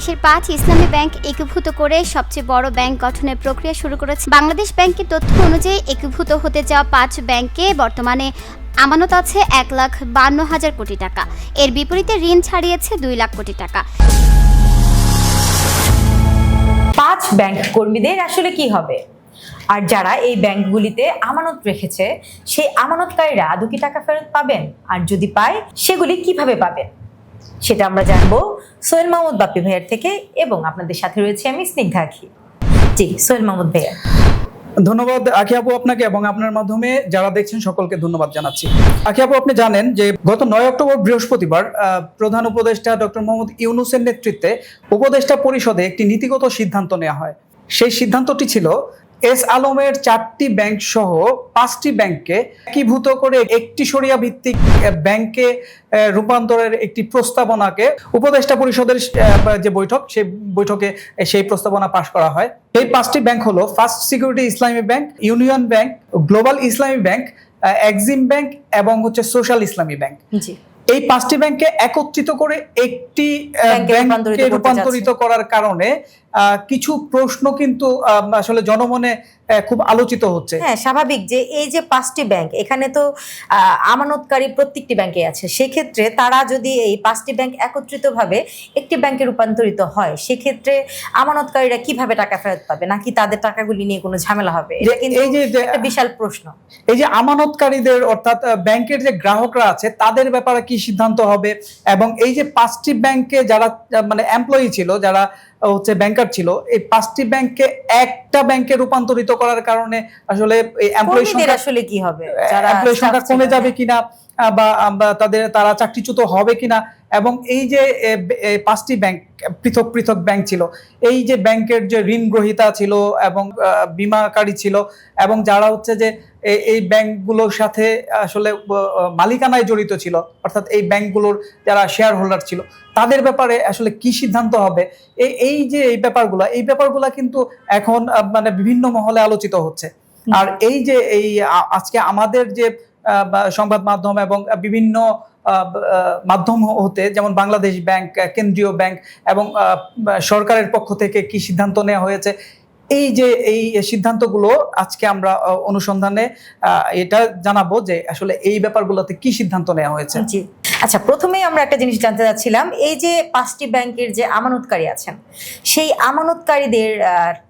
দেশের পাঁচ ইসলামী ব্যাংক একীভূত করে সবচেয়ে বড় ব্যাংক গঠনের প্রক্রিয়া শুরু করেছে। বাংলাদেশ ব্যাংকের তথ্য অনুযায়ী একীভূত হতে যাওয়া পাঁচ ব্যাংকে বর্তমানে আমানত আছে এক লাখ বান্ন হাজার কোটি টাকা। এর বিপরীতে ঋণ ছাড়িয়েছে দুই লাখ কোটি টাকা। পাঁচ ব্যাংক কর্মীদের আসলে কি হবে? আর যারা এই ব্যাংকগুলিতে আমানত রেখেছে, সেই আমানতকারীরা আদৌ কি টাকা ফেরত পাবেন? আর যদি পায়, সেগুলি কীভাবে পাবেন? সেটা আমরা জানব সোহেল মাহমুদ, বাপ্পি ভাইয়ের থেকে এবং আপনাদের সাথে রয়েছে আমি স্নিগ্ধা আখি। জি, সোহেল মাহমুদ ভাইয়া। ধন্যবাদ আখি আপু আপনাকে এবং আপনার মাধ্যমে যারা দেখছেন সকলকে ধন্যবাদ জানাচ্ছি। আখি আপু, আপনি জানেন যে গত নয় অক্টোবর বৃহস্পতিবার প্রধান উপদেষ্টা ডক্টর মোহাম্মদ ইউনুসের নেতৃত্বে উপদেষ্টা পরিষদে একটি নীতিগত সিদ্ধান্ত নেওয়া হয়। সেই সিদ্ধান্তটি ছিল এস আলমের চারটি ব্যাংক সহ পাঁচটি ব্যাংককে একীভূত করে একটি সরিয়া ভিত্তিক ব্যাংকে রূপান্তরের একটি প্রস্তাবনাকে উপদেষ্টা পরিষদের যে বৈঠক সেই বৈঠকে সেই প্রস্তাবনা পাশ করা হয়। এই পাঁচটি ব্যাংক হলো first security Islami bank union bank global Islami bank Exim bank এবং হচ্ছে সোশ্যাল ইসলামী ব্যাংক এই পাঁচটি ব্যাংকে একত্রিত করে একটি ব্যাংকে রূপান্তরিত করার কারণে কিছু প্রশ্ন কিন্তু আসলে জনমনে খুব আলোচিত হচ্ছে। হ্যাঁ স্বাভাবিক যে এই যে পাঁচটি ব্যাংক এখানে তো আমানতকারী প্রত্যেকটি ব্যাংকে আছে। সেক্ষেত্রে তারা যদি এই পাঁচটি ব্যাংক একত্রিতভাবে একটি ব্যাংকে রূপান্তরিত হয় সেক্ষেত্রে আমানতকারীরা কীভাবে টাকা ফেরত পাবে? নাকি তাদের টাকাগুলি নিয়ে কোনো ঝামেলা হবে? এটা কিন্তু এই যে একটা বিশাল প্রশ্ন। এই যে আমানতকারীদের অর্থাৎ ব্যাংকের যে গ্রাহকরা আছে তাদের ব্যাপারে কি সিদ্ধান্ত হবে? এবং এই যে পাঁচটি ব্যাংকে যারা মানে এমপ্লয়ি ছিল যারা হচ্ছে ব্যাংকার ছিল এই পাঁচটি ব্যাংকে একটা ব্যাংকে রূপান্তরিত করার কারণে আসলে এমপ্লয়ি সংখ্যা আসলে কি হবে যারা এমপ্লয়ি সংখ্যা কমে যাবে। কিনা বা তাদের তারা চাকরিচ্যুত হবে কিনা এবং এই যে পাঁচটি ব্যাংক পৃথক পৃথক ব্যাংক ছিল এই যে ব্যাংকের যে ঋণ গ্রহীতা ছিল এবং বীমাকারী ছিল এবং যারা হচ্ছে যে এই ব্যাংকগুলোর সাথে আসলে মালিকানায় জড়িত ছিল অর্থাৎ এই ব্যাংকগুলোর যারা শেয়ার হোল্ডার ছিল তাদের ব্যাপারে আসলে কি সিদ্ধান্ত হবে? এই এই যে এই ব্যাপারগুলো এই ব্যাপারগুলো কিন্তু এখন মানে বিভিন্ন মহলে আলোচিত হচ্ছে। আর এই যে এই আজকে আমাদের যে সংবাদ মাধ্যম এবং বিভিন্ন মাধ্যম হতে যেমন বাংলাদেশ ব্যাংক, কেন্দ্রীয় ব্যাংক এবং সরকারের পক্ষ থেকে কি সিদ্ধান্ত নেওয়া হয়েছে? এই যে, এই সিদ্ধান্তগুলো আজকে আমরা অনুসন্ধানে এটা জানাব যে আসলে এই ব্যাপারগুলোতে কি সিদ্ধান্ত নেওয়া হয়েছে। জি। আচ্ছা প্রথমেই আমরা একটা জিনিস জানতে চাচ্ছিলাম। এই যে পাঁচটি ব্যাংকের যে আমানতকারী আছেন, সেই আমানতকারীদের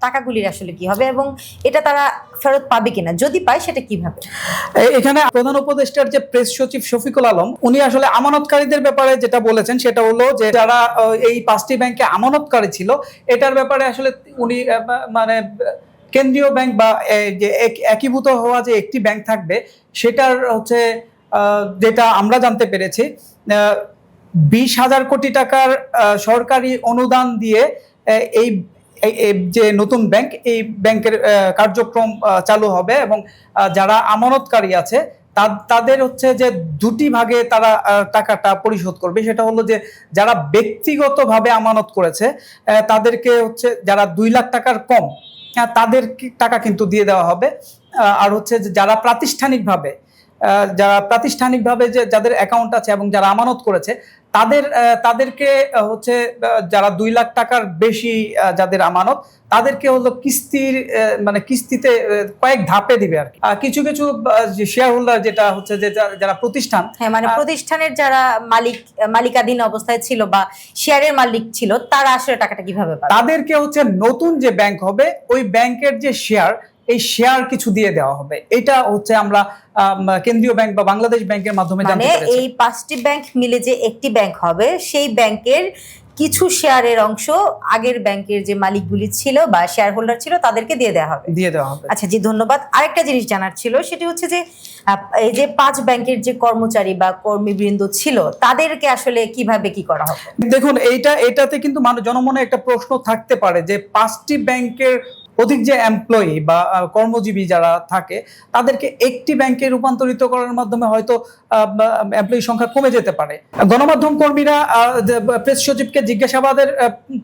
টাকাগুলির আসলে কি হবে এবং এটা তারা ফেরত পাবে কিনা, যদি পায় সেটা কীভাবে এখানে প্রধান উপদেষ্টার যে প্রেস সচিব শফিকুল আলম, উনি আসলে আমানতকারীদের ব্যাপারে যেটা বলেছেন সেটা হলো যে যারা এই পাঁচটি ব্যাংকে আমানতকারী ছিল, এটার ব্যাপারে আসলে উনি মানে কেন্দ্রীয় ব্যাংক বা যে এক- একীভূত হওয়া যে একটি ব্যাংক থাকবে, সেটার হচ্ছে যেটা আমরা জানতে পেরেছি বিশ হাজার কোটি টাকার সরকারি অনুদান দিয়ে এই যে নতুন ব্যাংক, এই ব্যাংকের কার্যক্রম চালু হবে এবং যারা আমানতকারী আছে তাদের হচ্ছে যে দুটি ভাগে তারা টাকাটা পরিশোধ করবে। সেটা হলো যে যারা ব্যক্তিগতভাবে আমানত করেছে তাদেরকে হচ্ছে যারা দুই লাখ টাকার কম তাদের টাকা কিন্তু দিয়ে দেওয়া হবে। আর হচ্ছে যারা প্রাতিষ্ঠানিকভাবে যারা প্রাতিষ্ঠানিকভাবে যে যাদের অ্যাকাউন্ট আছে এবং যারা আমানত করেছে তাদের তাদেরকে হচ্ছে যারা দুই লাখ টাকার বেশি যাদের আমানত তাদেরকে হলো কিস্তির মানে কিস্তিতে কয়েক ধাপে দিবে আর কিছু কিছু শেয়ার হোল্ডার যেটা হচ্ছে যে যারা প্রতিষ্ঠান হ্যাঁ মানে প্রতিষ্ঠানের যারা মালিক মালিকাধীন অবস্থায় ছিল বা শেয়ারের মালিক ছিল তারা আসলে টাকাটা কীভাবে তাদেরকে হচ্ছে নতুন যে ব্যাংক হবে ওই ব্যাংকের যে শেয়ার এই শেয়ার কিছু দিয়ে দেওয়া হবে। এটা হচ্ছে আমরা আম, কেন্দ্রীয় ব্যাংক বা বাংলাদেশ ব্যাংকের মাধ্যমে জানতে মানে পেরেছি। এই পাঁচটি ব্যাংক মিলে যে একটি ব্যাংক হবে সেই ব্যাংকের কিছু শেয়ারের অংশ আগের ব্যাংকের যে মালিকগুলি ছিল বা শেয়ার হোল্ডার ছিল তাদেরকে দিয়ে দেওয়া হবে। দিয়ে দেওয়া হবে। আচ্ছা জি ধন্যবাদ। আরেকটা জিনিস জানার ছিল সেটি হচ্ছে যে এই যে পাঁচ ব্যাংকের যে কর্মচারী বা কর্মীবৃন্দ ছিল তাদেরকে আসলে কীভাবে কি করা হবে? দেখুন এইটা এটাতে কিন্তু মানুষ জনমনে একটা প্রশ্ন থাকতে পারে যে পাঁচটি ব্যাংকের অধিক যে এমপ্লয়ি বা কর্মজীবী যারা থাকে, তাদেরকে একটি ব্যাংকে রূপান্তরিত করার মাধ্যমে হয়তো এমপ্লয়ি সংখ্যা কমে যেতে পারে। গণমাধ্যম কর্মীরা প্রেস সচিবকে জিজ্ঞাসাবাদের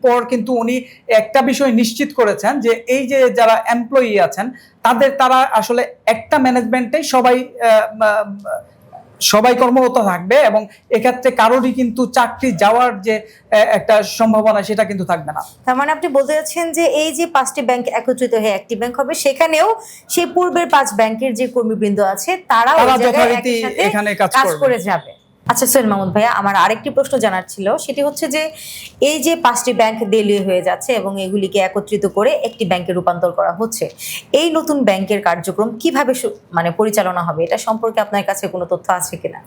পর কিন্তু উনি একটা বিষয় নিশ্চিত করেছেন যে, এই যে যারা এমপ্লয়ি আছেন, তাদের, তারা আসলে একটা ম্যানেজমেন্টে সবাই সবাই কর্মরত থাকবে এবং এক্ষেত্রে কারোরই কিন্তু চাকরি যাওয়ার যে একটা সম্ভাবনা সেটা কিন্তু থাকবে না। তার মানে আপনি বলতে যাচ্ছেন যে এই যে পাঁচটি ব্যাংক একত্রিত হয়ে একটি ব্যাংক হবে সেখানেও সেই পূর্বের পাঁচ ব্যাংকের যে কর্মীবৃন্দ আছে তারা যথারীতি এখানে কাজ করে যাবে। আচ্ছা সোহেল মাহমুদ ভাইয়া, আমার আরেকটি প্রশ্ন জানার ছিল। সেটি হচ্ছে যে, এই যে পাঁচটি ব্যাংক দেলীয় হয়ে যাচ্ছে এবং এগুলিকে একত্রিত করে একটি ব্যাংকে রূপান্তর করা হচ্ছে, এই নতুন ব্যাংকের কার্যক্রম কীভাবে মানে পরিচালনা হবে? এটা সম্পর্কে আপনার কাছে কোনো তথ্য আছে কিনা?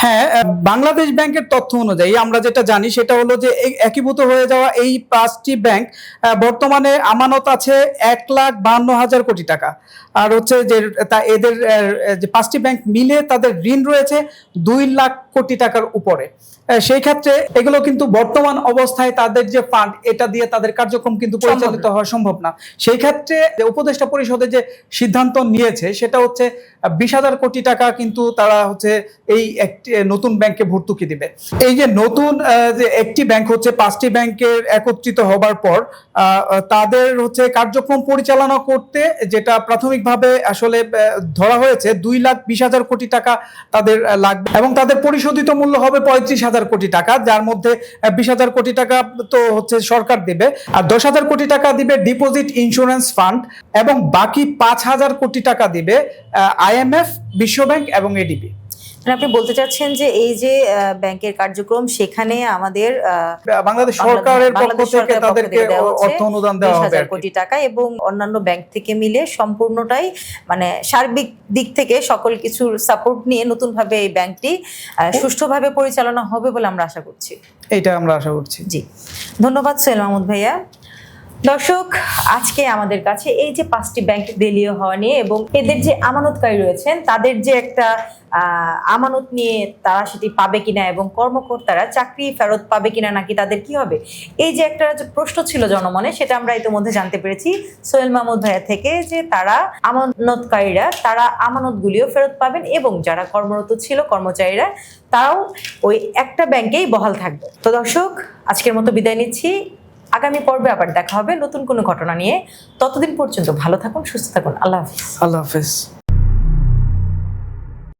হ্যাঁ বাংলাদেশ ব্যাংকের তথ্য অনুযায়ী আমরা যেটা জানি সেটা হলো যে একীভূত হয়ে যাওয়া এই পাঁচটি ব্যাংক বর্তমানে আমানত আছে এক লাখ বান্ন হাজার কোটি টাকা। আর হচ্ছে যে, তা এদের যে পাঁচটি ব্যাংক মিলে তাদের ঋণ রয়েছে দুই লাখ কোটি টাকার উপরে। সেই ক্ষেত্রে এগুলো কিন্তু বর্তমান অবস্থায় তাদের যে ফান্ড এটা দিয়ে তাদের কার্যক্রম কিন্তু পরিচালিত হওয়া সম্ভব না। সেই ক্ষেত্রে উপদেষ্টা পরিষদে যে সিদ্ধান্ত নিয়েছে সেটা হচ্ছে বিশ হাজার কোটি টাকা কিন্তু তারা হচ্ছে এই একটি নতুন ব্যাংকে ভর্তুকি দিবে। এই যে নতুন যে একটি ব্যাংক হচ্ছে পাঁচটি ব্যাংকের একত্রিত হবার পর আহ, তাদের হচ্ছে কার্যক্রম পরিচালনা করতে যেটা প্রাথমিকভাবে আসলে ধরা হয়েছে দুই লাখ বিশ হাজার কোটি টাকা তাদের লাগবে। এবং তাদের পরিশোধিত মূল্য হবে পঁয়ত্রিশ হাজার কোটি টাকা, যার মধ্যে বিশ হাজার কোটি টাকা তো হচ্ছে সরকার দিবে, আর দশ হাজার কোটি টাকা দিবে ডিপোজিট ইন্স্যুরেন্স ফান্ড এবং বাকি পাঁচ হাজার কোটি টাকা দিবে আইএমএফ বিশ্বব্যাংক এবং এডিবি মানে আপনি বলতে চাচ্ছেন যে এই যে ব্যাংকের কার্যক্রম সেখানে আমাদের বাংলাদেশ সরকারের পক্ষ থেকে তাদেরকে অর্থ অনুদান দেওয়া হবে কোটি টাকা এবং অন্যান্য ব্যাংক থেকে মিলে সম্পূর্ণটাই মানে সার্বিক দিক থেকে সকল কিছুর সাপোর্ট নিয়ে নতুনভাবে এই ব্যাংকটি আহ, সুষ্ঠুভাবে পরিচালনা হবে বলে আমরা আশা করছি। এটা আমরা আশা করছি। জি। ধন্যবাদ সোহেল মাহমুদ ভাইয়া। দর্শক, আজকে আমাদের কাছে এই যে পাঁচটি ব্যাংক দেলীয় হওয়া নিয়ে এবং এদের যে আমানতকারী রয়েছেন, তাদের যে একটা আমানত নিয়ে তারা সেটি পাবে কিনা এবং কর্মকর্তারা চাকরি ফেরত পাবে কিনা নাকি তাদের কি হবে? এই যে একটা প্রশ্ন ছিল জনমনে, সেটা আমরা ইতিমধ্যে জানতে পেরেছি। সোহেল মাহমুদ ভাইয়া থেকে যে তারা আমানতকারীরা, তারা আমানতগুলিও ফেরত পাবেন এবং যারা কর্মরত ছিল, কর্মচারীরা, তারাও ওই একটা ব্যাংকেই বহাল থাকবে। তো দর্শক, আজকের মতো বিদায় নিচ্ছি। আগামী পর্বে আবার দেখা হবে নতুন কোনো ঘটনা নিয়ে। ততদিন পর্যন্ত ভালো থাকুন, সুস্থ থাকুন। আল্লাহ হাফিজ। আল্লাহ হাফেজ।